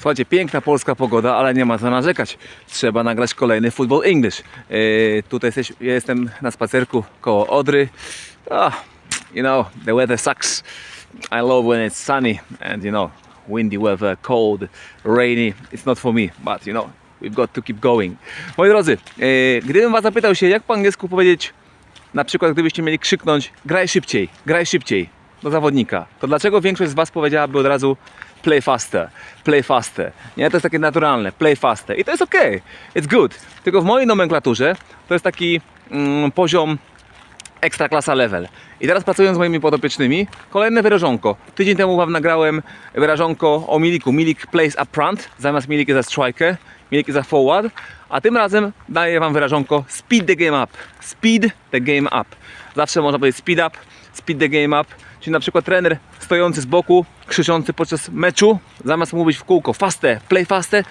Słuchajcie, piękna polska pogoda, ale nie ma co narzekać. Trzeba nagrać kolejny Football English. Yy, tutaj jesteś, ja jestem na spacerku koło Odry. Ah, you know, the weather sucks. I love when it's sunny and you know, windy weather, cold, rainy. It's not for me, but you know, we've got to keep going. Moi drodzy, yy, gdybym was zapytał się, jak po angielsku powiedzieć, na przykład gdybyście mieli krzyknąć graj szybciej, graj szybciej do zawodnika, to dlaczego większość z was powiedziałaby od razu play faster, play faster. Nie, to jest takie naturalne, play faster. I to jest ok, it's good. Tylko w mojej nomenklaturze to jest taki mm, poziom ekstra klasa level. I teraz pracując z moimi podopiecznymi, kolejne wyrażonko. Tydzień temu wam nagrałem wyrażonko o Miliku. Milik plays up front, zamiast Milik za striker, Milik za forward, a tym razem daję wam wyrażonko speed the game up. Speed the game up. Zawsze można powiedzieć speed up, speed the game up. Czyli na przykład trener stojący z boku, krzyczący podczas meczu, zamiast mówić w kółko faster, play faster,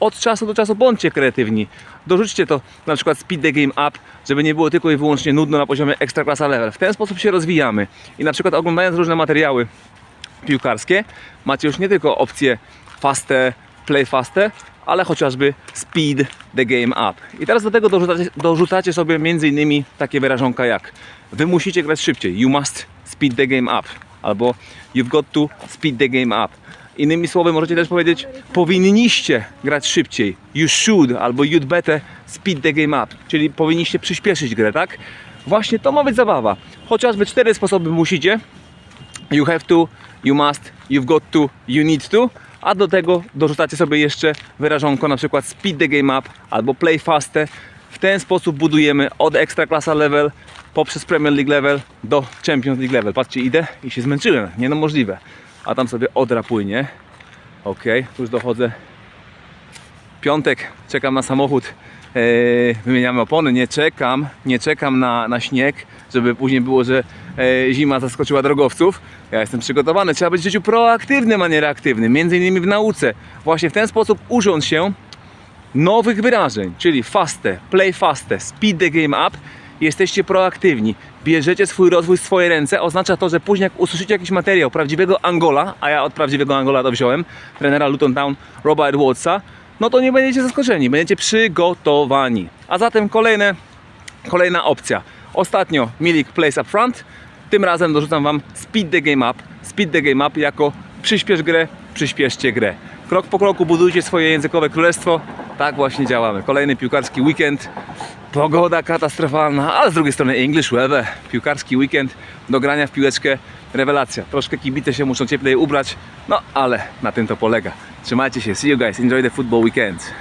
od czasu do czasu bądźcie kreatywni. Dorzućcie to na przykład speed the game up, żeby nie było tylko i wyłącznie nudno na poziomie ekstraklasa level. W ten sposób się rozwijamy. I na przykład oglądając różne materiały piłkarskie, macie już nie tylko opcję faster, play faster, ale chociażby speed the game up. I teraz do tego dorzucacie, dorzucacie sobie między innymi takie wyrażonka jak wy musicie grać szybciej, you must speed the game up, albo you've got to speed the game up. Innymi słowy możecie też powiedzieć powinniście grać szybciej, you should albo you'd better speed the game up, czyli powinniście przyspieszyć grę, tak? Właśnie to ma być zabawa. Chociażby cztery sposoby musicie, you have to, you must, you've got to, you need to, a do tego dorzucacie sobie jeszcze wyrażonko na przykład speed the game up albo play faster. W ten sposób budujemy od Ekstraklasa level poprzez Premier League level do Champions League level. Patrzcie, idę i się zmęczyłem, nie no możliwe. A tam sobie odra płynie. Ok, już dochodzę. Piątek, czekam na samochód. Eee, wymieniamy opony, nie czekam, nie czekam na, na śnieg, żeby później było, że e, zima zaskoczyła drogowców. Ja jestem przygotowany, trzeba być w życiu proaktywnym, a nie reaktywnym, między innymi w nauce. Właśnie w ten sposób ucząc się nowych wyrażeń, czyli faster, play faster, speed the game up, jesteście proaktywni. Bierzecie swój rozwój w swoje ręce, oznacza to, że później jak usłyszycie jakiś materiał prawdziwego Angola, a ja od prawdziwego Angola to wziąłem, trenera Luton Town Roba Edwardsa, no to nie będziecie zaskoczeni, będziecie przygotowani. A zatem kolejne, kolejna opcja. Ostatnio Milik plays up front, tym razem dorzucam Wam speed the game up, speed the game up jako przyspiesz grę, przyspieszcie grę. Krok po kroku budujcie swoje językowe królestwo. Tak właśnie działamy. Kolejny piłkarski weekend. Pogoda katastrofalna, ale z drugiej strony English weather. Piłkarski weekend do grania w piłeczkę. Rewelacja. Troszkę kibice się muszą cieplej ubrać, no ale na tym to polega. Trzymajcie się. See you guys. Enjoy the football weekend.